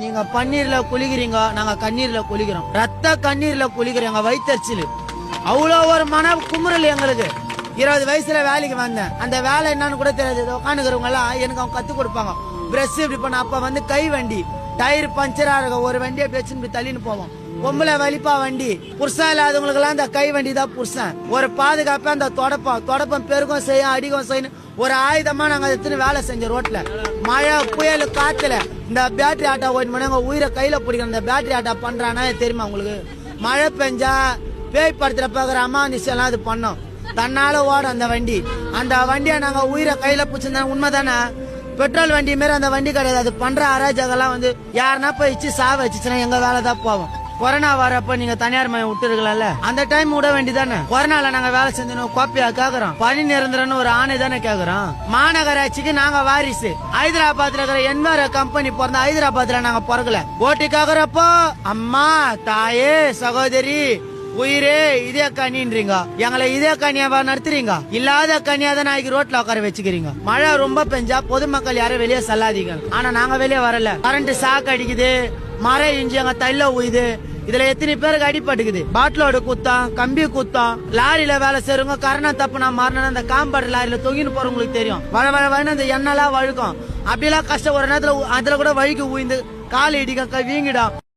நீங்க பன்னீர்ல குளிக்கிறீங்க நாங்க கண்ணீர்ல குளிக்கிறோம். ரத்த கண்ணீர்ல குளிக்கிறோம் எங்க வயிற்றுச்சல் அவ்வளோ ஒரு மன குமுறல் எங்களுக்கு. இருபது வயசுல வேலைக்கு வந்தேன். அந்த வேலை என்னன்னு கூட தெரியாது. உட்காந்துக்கிறவங்க எல்லாம் எனக்கு அவங்க கத்து கொடுப்பாங்க. பிரஷ் இப்படி பண்ண அப்ப வந்து கை வண்டி டயர் பஞ்சரா இருக்க ஒரு வண்டியை பேச்சு இப்படி தள்ளின்னு போவோம். பொம்பளை வலிப்பா வண்டி புருஷன் இல்லாதவங்களுக்கு எல்லாம் அந்த கை வண்டி தான் புருஷன் ஒரு பாதுகாப்பா அந்த தொடப்பம் தொடப்பம் பெருகும் செய்யும் அடிக்கும் செய்யணும் ஒரு ஆயுதமா நாங்க எடுத்துன்னு வேலை செஞ்ச ரோட்ல. மழை புயல் காத்துல இந்த பேட்டரி ஆட்டோ ஓட்டு பண்ணி எங்க உயிரை கையில பிடிக்கிற இந்த பேட்டரி ஆட்டோ பண்றானா தெரியுமா உங்களுக்கு? மழை பெஞ்சா பேய் படத்துல பாக்குற அம்மா நிச்சயம் அது பண்ணோம். தன்னால ஓடும் அந்த வண்டி. அந்த வண்டியை நாங்க உயிரை கையில பிடிச்சிருந்தா உண்மைதானே? பெட்ரோல் வண்டி மாரி அந்த வண்டி கிடையாது. அது பண்ற அராஜகெல்லாம் வந்து யாருன்னா போய் இச்சு சாவ வச்சுச்சுன்னா எங்க வேலை தான் போவோம் கொரோனா வரப்ப நீங்க தனியார் மையம் விட்டுருக்கலாம்ல? அந்த டைம் விட வேண்டிதானே கொரோனால நாங்க வேலை செஞ்சோம் கோப்பியா கேக்குறோம். பணி நிரந்தரம்னு ஒரு ஆணை தானே கேக்குறோம். மாநகராட்சிக்கு நாங்க வாரிசு. ஹைதராபாத்ல இருக்கிற என்வார கம்பெனி பிறந்த ஹைதராபாத்ல நாங்க பிறக்கல. ஓட்டி கேக்குறப்போ அம்மா தாயே சகோதரி உயிரே இதே கனின்றீங்க. எங்களை இதே கனியாவா நடத்துறீங்க இல்லாத கனியா தான் நாளைக்கு ரோட்ல உட்கார வச்சுக்கிறீங்க. மழை ரொம்ப பெஞ்சா பொதுமக்கள் யாரும் வெளியே செல்லாதீங்க. ஆனா நாங்க வெளியே வரல. கரண்ட் சாக்கு அடிக்குது. மரம் இஞ்சி அங்க தள்ள உயுது இதுல எத்தனை பேருக்கு அடிபட்டுக்குது? பாட்டிலோட குத்தம் கம்பி குத்தம் லாரியில வேலை செய்றவங்க கரண தப்பு நான் மாறினா அந்த காம்பாடு லாரியில தொங்கின்னு போறவங்களுக்கு தெரியும். வழ வழ வழன்னு அந்த எண்ணெல்லாம் வழுக்கும். அப்படிலாம் கஷ்டம். ஒரு நேரத்துல அதுல கூட வழிக்கு உயிந்து கால் இடிக்க வீங்கிடும்.